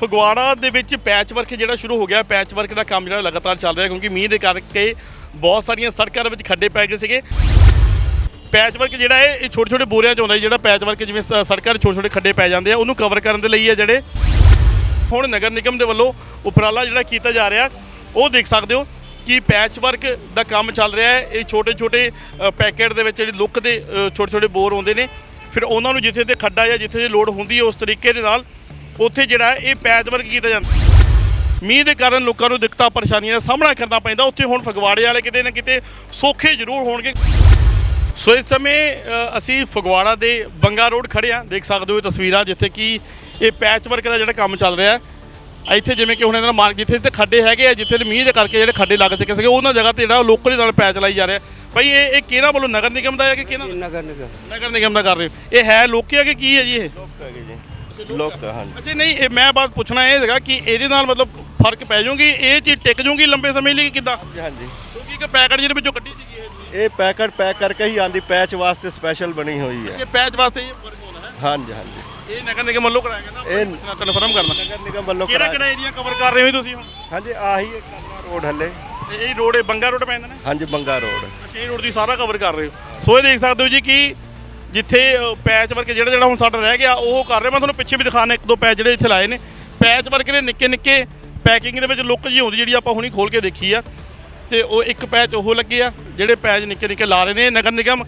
ਫਗਵਾੜਾ ਦੇ ਵਿੱਚ patch work ਜਿਹੜਾ ਸ਼ੁਰੂ ਹੋ ਗਿਆ ਪੈਚ ਵਰਕ ਦਾ ਕੰਮ ਜਿਹੜਾ ਲਗਾਤਾਰ ਚੱਲ ਰਿਹਾ, ਕਿਉਂਕਿ ਮੀਂਹ ਦੇ ਕਰਕੇ ਬਹੁਤ ਸਾਰੀਆਂ ਸੜਕਾਂ ਦੇ ਵਿੱਚ ਖੱਡੇ ਪੈ ਗਏ ਸੀਗੇ। ਪੈਚ ਵਰਕ ਜਿਹੜਾ ਹੈ, ਇਹ ਛੋਟੇ ਛੋਟੇ ਬੋਰਿਆਂ 'ਚ ਆਉਂਦਾ ਜਿਹੜਾ ਪੈਚ ਵਰਕ ਜਿਵੇਂ ਸੜਕਾਂ 'ਤੇ ਛੋਟੇ ਛੋਟੇ ਖੱਡੇ ਪੈ ਜਾਂਦੇ ਆ, ਉਹਨੂੰ ਕਵਰ ਕਰਨ ਦੇ ਲਈ ਹੈ ਜਿਹੜੇ। ਹੁਣ ਨਗਰ ਨਿਗਮ ਦੇ ਵੱਲੋਂ ਉਪਰਾਲਾ ਜਿਹੜਾ ਕੀਤਾ ਜਾ ਰਿਹਾ, ਉਹ ਦੇਖ ਸਕਦੇ ਹੋ ਕਿ ਪੈਚ ਵਰਕ ਦਾ ਕੰਮ ਚੱਲ ਰਿਹਾ ਹੈ। ਇਹ ਛੋਟੇ ਛੋਟੇ ਪੈਕੇਟ ਦੇ ਵਿੱਚ ਜਿਹੜੀ ਲੁੱਕ ਦੇ ਛੋਟੇ ਛੋਟੇ ਬੋਰ ਆਉਂਦੇ ਨੇ। ਫਿਰ ਉਹਨਾਂ ਨੂੰ ਜਿੱਥੇ ਤੇ ਖੱਡਾ ਜਾਂ ਜਿੱਥੇ ਦੀ ਲੋਡ ਹੁੰਦੀ ਹੈ, ਉਸ ਤਰੀਕੇ ਦੇ ਨਾਲ ਉੱਥੇ ਜਿਹੜਾ ਹੈ ਇਹ ਪੈਚ ਵਰਕ ਕੀਤਾ ਜਾਂਦਾ? ਮੀਂਹ ਦੇ ਕਾਰਨ ਲੋਕਾਂ ਨੂੰ ਦਿੱਕਤਾਂ ਪਰੇਸ਼ਾਨੀਆਂ ਦਾ ਸਾਹਮਣਾ ਕਰਨਾ ਪੈਂਦਾ। ਉੱਥੇ ਹੁਣ ਫਗਵਾੜੇ ਵਾਲੇ ਕਿਤੇ ਨਾ ਕਿਤੇ ਸੌਖੇ ਜ਼ਰੂਰ ਹੋਣਗੇ। ਸੋ ਇਸ ਸਮੇਂ ਅਸੀਂ ਫਗਵਾੜਾ ਦੇ ਬੰਗਾ ਰੋਡ ਖੜੇ ਆ ਦੇਖ ਸਕਦੇ ਹੋ ਇਹ ਤਸਵੀਰਾਂ ਜਿੱਥੇ ਕਿ ਇਹ ਪੈਚ ਵਰਕ ਦਾ ਜਿਹੜਾ ਕੰਮ ਚੱਲ ਰਿਹਾ ਹੈ। ਇੱਥੇ ਜਿਵੇਂ ਕਿ ਹੁਣ ਇਹਨਾਂ ਦਾ ਮਾਰਕ ਜਿੱਥੇ ਤੇ ਖੱਡੇ ਹੈਗੇ ਆ ਜਿੱਥੇ ਮੀਂਹ ਦੇ ਕਰਕੇ ਜਿਹੜੇ ਖੱਡੇ ਲੱਗ ਸਕੇ ਸੀਗੇ ਉਹਨਾਂ ਜਗ੍ਹਾ ਤੇ ਜਿਹੜਾ ਲੋਕਲ ਨਾਲ ਪੈਚ ਲਾਈ ਜਾ ਰਿਹਾ। ਭਾਈ ਇਹ ਇਹ ਕਿਹਨਾਂ ਵੱਲੋਂ ਨਗਰ ਨਿਗਮ ਦਾ ਹੈ ਕਿ ਕਿਹਨਾਂ ਨਗਰ ਨਿਗਮ ਨਗਰ ਨਿਗਮ ਦਾ ਕਰ ਰਹੇ ਹੋ। ਇਹ ਹੈ ਲੋਕੀ ਕਿ ਕੀ ਹੈ ਜੀ ਇਹ? ਲੋਕ ਹਾਂਜੀ ਅੱਛਾ ਨਹੀਂ ਇਹ ਮੈਂ ਬਾਤ ਪੁੱਛਣਾ ਇਹ ਹੈਗਾ ਕਿ ਇਹਦੇ ਨਾਲ ਮਤਲਬ ਫ਼ਰਕ ਪੈ ਜਾਊਗੀ ਇਹ ਚੀਜ਼ ਟਿਕ ਜਾਊਗੀ ਲੰਬੇ ਸਮੇਂ ਲਈ ਕਿਦਾਂ? ਹਾਂਜੀ ਕਿਉਂਕਿ ਇੱਕ ਪੈਕਟ ਜਿਹਦੇ ਵਿੱਚੋਂ ਕੱਢੀ ਸੀਗੀ ਇਹ। ਇਹ ਪੈਕਟ ਪੈਕ ਕਰਕੇ ਹੀ ਆਂਦੀ ਪੈਚ ਵਾਸਤੇ ਸਪੈਸ਼ਲ ਬਣੀ ਹੋਈ ਹੈ। ਇਹ ਪੈਚ ਵਾਸਤੇ ਇਹ ਵਰਕ ਹੋਣਾ ਹੈ। ਹਾਂਜੀ ਹਾਂਜੀ। ਇਹ ਨਗਰ ਨਿਗਮ ਵੱਲੋਂ ਕਰਾਇਆ ਗਿਆ ਨਾ ਇਹ- ਕਨਫਰਮ ਕਰਨਾ। ਨਗਰ ਨਿਗਮ ਵੱਲੋਂ ਕਿਹੜਾ ਕਰਾਇਆ ਕਿਹੜਾ ਏਰੀਆ ਕਵਰ ਕਰ ਰਹੇ ਹੋ ਤੁਸੀਂ ਹੁਣ? ਹਾਂਜੀ ਆਹੀ ਇੱਕ ਕਰਨਾ ਰੋਡ ਹੱਲੇ। ਇਹ ਰੋਡ ਇਹ ਬੰਗਾ ਰੋਡ ਪੈਂਦਾ ਨਾ? ਹਾਂਜੀ ਬੰਗਾ ਰੋਡ ਅੱਛਾ ਇਹ ਰੋਡ ਦੀ ਸਾਰਾ ਕਵਰ ਕਰ ਰਹੇ ਹੋ। ਸੋ ਇਹ ਦੇਖ ਸਕਦੇ ਹੋ ਜੀ ਕਿ ਜਿੱਥੇ ਪੈਚ ਵਰਕ ਜਿਹੜਾ ਜਿਹੜਾ ਹੁਣ ਸਾਡਾ ਰਹਿ ਗਿਆ, ਉਹ ਕਰ ਰਹੇ। ਮੈਂ ਤੁਹਾਨੂੰ ਪਿੱਛੇ ਵੀ ਦਿਖਾਣਾ ਇੱਕ ਦੋ ਪੈਚ ਜਿਹੜੇ ਇੱਥੇ ਲਾਏ ਨੇ। ਪੈਚ ਵਰਕ ਦੇ ਨਿੱਕੇ ਨਿੱਕੇ ਪੈਕਿੰਗ ਦੇ ਵਿੱਚ ਲੁੱਕ ਜੀ ਹੁੰਦੀ ਜਿਹੜੀ ਆਪਾਂ ਹੁਣੀ ਖੋਲ ਕੇ ਦੇਖੀ ਆ। ਤੇ ਉਹ ਇੱਕ ਪੈਚ ਉਹ ਲੱਗੇ ਆ, ਜਿਹੜੇ ਪੈਚ ਨਿੱਕੇ ਨਿੱਕੇ ਲਾ ਰਹੇ ਨੇ। ਨਗਰ ਨਿਗਮ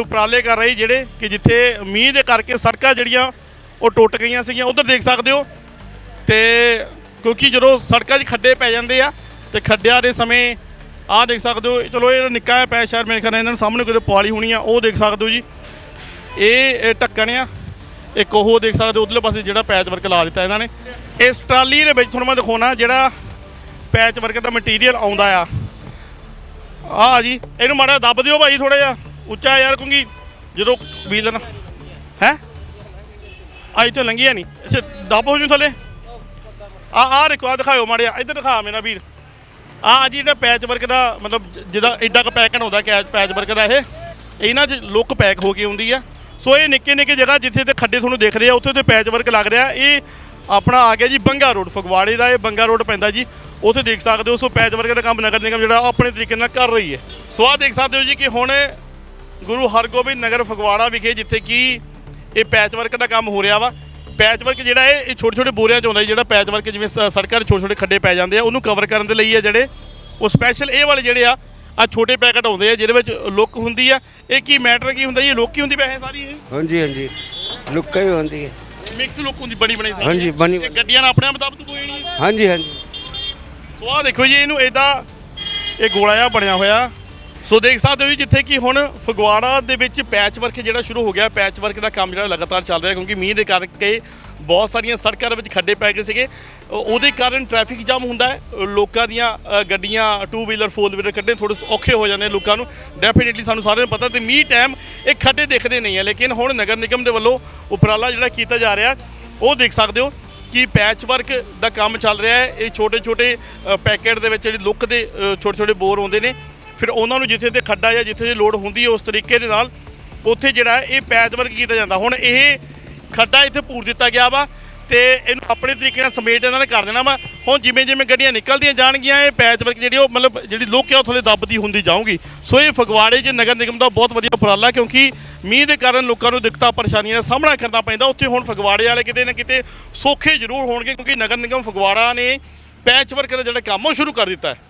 ਉਪਰਾਲੇ ਕਰ ਰਹੀ ਜਿਹੜੇ ਕਿ ਜਿੱਥੇ ਮੀਂਹ ਦੇ ਕਰਕੇ ਸੜਕਾਂ ਜਿਹੜੀਆਂ, ਉਹ ਟੁੱਟ ਗਈਆਂ ਸੀਗੀਆਂ। ਉਧਰ ਦੇਖ ਸਕਦੇ ਹੋ। ਤੇ ਕਿਉਂਕਿ ਜਦੋਂ ਸੜਕਾਂ 'ਚ ਖੱਡੇ ਪੈ ਜਾਂਦੇ ਆ, ਤੇ ਖੱਡਿਆਂ ਦੇ ਸਮੇਂ ਆਹ ਦੇਖ ਸਕਦੇ ਹੋ। ਚਲੋ, ਇਹ ਨਿੱਕਾ ਜਿਹਾ ਪੈ ਸ਼ਾਇਦ ਮੇਰੇ ਖਿਆਲ ਇਹਨਾਂ ਨੂੰ ਸਾਹਮਣੇ ਕੋਈ ਪਵਾਲੀ ਹੋਣੀ ਆ, ਉਹ ਦੇਖ ਸਕਦੇ ਹੋ ਜੀ। ਇਹ ਢੱਕਣ ਆ। ਇੱਕ ਉਹ ਦੇਖ ਸਕਦੇ ਹੋ, ਉਧਰਲੇ ਪਾਸੇ ਜਿਹੜਾ ਪੈਚ ਵਰਕ ਲਾ ਦਿੱਤਾ ਇਹਨਾਂ ਨੇ। ਇਸ ਟਰਾਲੀ ਦੇ ਵਿੱਚ ਤੁਹਾਨੂੰ ਮੈਂ ਦਿਖਾਉਣਾ, ਜਿਹੜਾ ਪੈਚ ਵਰਕ ਦਾ ਮਟੀਰੀਅਲ ਆਉਂਦਾ ਆ। ਆਹ ਜੀ, ਇਹਨੂੰ ਮਾੜਾ ਦੱਬ ਦਿਓ ਭਾਈ ਥੋੜਾ ਜਿਹਾ। ਉੱਚਾ ਯਾਰ, ਕਿਉਂਕਿ ਜਦੋਂ ਵੀਲਰ ਹੈ? ਆਈ ਤੋਂ ਲੰਘੀਆਂ ਨਹੀਂ। ਅੱਛਾ, ਦੱਬ ਹੋ ਜੂ ਥੱਲੇ। ਆ ਆ ਦੇਖੋ ਆ ਦਿਖਾਓ ਮਾੜਿਆ ਇੱਧਰ ਦਿਖਾ ਮੇਰਾ ਵੀਰ। ਆ ਜੀ ਜਿਹੜਾ ਪੈਚ ਵਰਕ ਦਾ, ਮਤਲਬ ਜ- ਜਿਹਦਾ ਐਡਾ ਕ ਪੈਕਟ ਹੁੰਦਾ ਕੈਚ ਪੈਚ ਵਰਕ ਦਾ ਇਹ। ਇਹਨਾਂ 'ਚ ਲੁੱਕ ਪੈਕ ਹੋ ਕੇ ਹੁੰਦੀ ਆ। ਸੋ ਇਹ ਨਿੱਕੇ ਨਿੱਕੇ ਜਗ੍ਹਾ ਜਿੱਥੇ ਤੇ ਖੱਡੇ ਤੁਹਾਨੂੰ ਦਿਖ ਰਹੇ ਆ ਉੱਥੇ ਤੇ ਪੈਚ ਵਰਕ ਲੱਗ ਰਿਹਾ। ਇਹ ਆਪਣਾ ਆ ਗਿਆ ਜੀ ਬੰਗਾ ਰੋਡ ਫਗਵਾੜੇ ਦਾ ਇਹ ਬੰਗਾ ਰੋਡ ਪੈਂਦਾ ਜੀ। ਉੱਥੇ ਦੇਖ ਸਕਦੇ ਹੋ ਸੋ ਪੈਚ ਵਰਕ ਦਾ ਕੰਮ ਨਗਰ ਨਿਗਮ ਜਿਹੜਾ ਉਹ ਆਪਣੇ ਤਰੀਕੇ ਨਾਲ ਕਰ ਰਹੀ ਹੈ। ਸੋ ਆ ਦੇਖ ਸਕਦੇ ਹੋ ਜੀ ਕਿ ਹੁਣ ਗੁਰੂ ਹਰਗੋਬਿੰਦ ਨਗਰ ਫਗਵਾੜਾ ਵਿਖੇ ਜਿੱਥੇ ਕਿ ਇਹ ਪੈਚ ਵਰਕ ਦਾ ਕੰਮ ਹੋ ਰਿਹਾ ਵਾ। ਪੈਚ ਵਰਕ ਜਿਹੜਾ ਇਹ ਛੋਟੇ ਛੋਟੇ ਬੋਰਿਆਂ 'ਚ ਆਉਂਦਾ ਜੀ, ਜਿਹੜਾ ਪੈਚ ਵਰਕ ਜਿਵੇਂ ਸੜਕਾਂ 'ਤੇ ਛੋਟੇ ਛੋਟੇ ਖੱਡੇ ਪੈ ਜਾਂਦੇ ਆ ਉਹਨੂੰ ਕਵਰ ਕਰਨ ਦੇ ਲਈ ਹੈ ਜਿਹੜੇ ਉਹ ਸਪੈਸ਼ਲ ਇਹ ਵਾਲੇ ਜਿਹੜੇ ਆ ਆ ਛੋਟੇ ਪੈਕਟ ਆਉਂਦੇ ਆ ਜਿਹਦੇ ਵਿੱਚ ਲੁੱਕ ਹੁੰਦੀ ਆ। ਇਹ ਕੀ ਮੈਟਰ ਕੀ ਹੁੰਦਾ ਜੀ? ਲੁੱਕ ਹੀ ਹੁੰਦੀ ਵੈਸੇ ਸਾਰੀ ਇਹ? ਹਾਂਜੀ ਹਾਂਜੀ। ਲੁੱਕਾ ਹੀ ਹੁੰਦੀ ਹੈ। ਮਿਕਸ ਲੁੱਕ ਹੁੰਦੀ ਬਣੀ ਬਣੀ ਸਾਰੀ। ਹਾਂਜੀ ਬਣੀ ਇਹ ਗੱਡੀਆਂ ਨਾਲ ਆਪਣੇ ਦਬ ਹੋਈ ਨਹੀਂ। ਹਾਂਜੀ ਹਾਂਜੀ। ਸੋ ਆਹ ਦੇਖੋ ਜੀ ਇਹਨੂੰ ਇਦਾਂ ਇਹ ਗੋਲਾ ਜਿਹਾ ਬਣਿਆ ਹੋਇਆ। ਸੋ ਦੇਖ ਸਕਦੇ ਹੋ ਜੀ ਜਿੱਥੇ ਕਿ ਹੁਣ ਫਗਵਾੜਾ ਦੇ ਵਿੱਚ ਪੈਚ ਵਰਕ ਜਿਹੜਾ ਸ਼ੁਰੂ ਹੋ ਗਿਆ ਪੈਚ ਵਰਕ ਦਾ ਕੰਮ ਜਿਹੜਾ ਲਗਾਤਾਰ ਚੱਲ ਰਿਹਾ ਕਿਉਂਕਿ ਮੀਂਹ ਦੇ ਕਰਕੇ ਬਹੁਤ ਸਾਰੀਆਂ ਸੜਕਾਂ ਦੇ ਵਿੱਚ ਖੱਡੇ ਪੈ ਗਏ ਸੀਗੇ। ਉਹਦੇ ਕਾਰਨ ਟ੍ਰੈਫਿਕ ਜਾਮ ਹੁੰਦਾ ਹੈ। ਲੋਕਾਂ ਦੀਆਂ ਗੱਡੀਆਂ ਟੂ ਵੀਲਰ ਫੋਰ ਵੀਲਰ ਕੱਢਣੇ ਥੋੜੇ ਔਖੇ ਹੋ ਜਾਂਦੇ ਲੋਕਾਂ ਨੂੰ। ਡੈਫੀਨਿਟਲੀ ਸਾਨੂੰ ਸਾਰਿਆਂ ਨੂੰ ਪਤਾ ਤੇ ਮੀਂਹ ਟਾਈਮ ਇਹ ਖੱਡੇ ਦਿਖਦੇ ਨਹੀਂ ਹੈ। ਲੇਕਿਨ ਹੁਣ ਨਗਰ ਨਿਗਮ ਦੇ ਵੱਲੋਂ ਉਪਰਾਲਾ ਜਿਹੜਾ ਕੀਤਾ ਜਾ ਰਿਹਾ, ਉਹ ਦੇਖ ਸਕਦੇ ਹੋ ਕਿ ਪੈਚ ਵਰਕ ਦਾ ਕੰਮ ਚੱਲ ਰਿਹਾ ਹੈ। ਇਹ ਛੋਟੇ ਛੋਟੇ ਪੈਕੇਟ ਦੇ ਵਿੱਚ ਜਿਹੜੀ ਲੁੱਕ ਦੇ ਛੋਟੇ ਛੋਟੇ ਬੋਰ ਆਉਂਦੇ ਨੇ ਫਿਰ ਉਹਨਾਂ ਨੂੰ ਜਿੱਥੇ ਤੇ ਖੱਡਾ ਜਾਂ ਜਿੱਥੇ ਦੀ ਲੋਡ ਹੁੰਦੀ ਹੈ ਉਸ ਤਰੀਕੇ ਦੇ ਨਾਲ ਉੱਥੇ ਜਿਹੜਾ ਇਹ ਪੈਚ ਵਰਕ ਕੀਤਾ ਜਾਂਦਾ। ਹੁਣ ਇਹ ਖੱਡਾ ਇੱਥੇ ਪੂਰ ਦਿੱਤਾ ਗਿਆ ਵਾ ਤੇ ਇਹਨੂੰ ਆਪਣੇ ਤਰੀਕੇ ਨਾਲ ਸਮੇਟ ਇਹਨਾਂ ਨੇ ਕਰ ਦੇਣਾ ਵਾ। ਹੁਣ ਜਿਵੇਂ ਜਿਵੇਂ ਗੱਡੀਆਂ ਨਿਕਲਦੀਆਂ ਜਾਣਗੀਆਂ, ਇਹ ਪੈਚ ਵਰਕ ਜਿਹੜੀ ਉਹ ਮਤਲਬ ਜਿਹੜੀ ਲੁੱਕ ਹੈ ਉਹ ਥੱਲੇ ਦੱਬਦੀ ਹੁੰਦੀ ਜਾਊਗੀ। ਸੋ ਇਹ ਫਗਵਾੜੇ 'ਚ ਨਗਰ ਨਿਗਮ ਦਾ ਬਹੁਤ ਵਧੀਆ ਉਪਰਾਲਾ ਕਿਉਂਕਿ ਮੀਂਹ ਦੇ ਕਾਰਨ ਲੋਕਾਂ ਨੂੰ ਦਿੱਕਤਾਂ, ਪਰੇਸ਼ਾਨੀਆਂ ਦਾ ਸਾਹਮਣਾ ਕਰਨਾ ਪੈਂਦਾ। ਉੱਥੇ ਹੁਣ ਫਗਵਾੜੇ ਵਾਲੇ ਕਿਤੇ ਨਾ ਕਿਤੇ ਸੌਖੇ ਜ਼ਰੂਰ ਹੋਣਗੇ ਕਿਉਂਕਿ ਨਗਰ ਨਿਗਮ ਫਗਵਾੜਾ ਨੇ ਪੈਚ ਵਰਕ ਦਾ ਜਿਹੜਾ ਕੰਮ ਉਹ ਸ਼ੁਰੂ ਕਰ ਦਿੱਤਾ ਹੈ।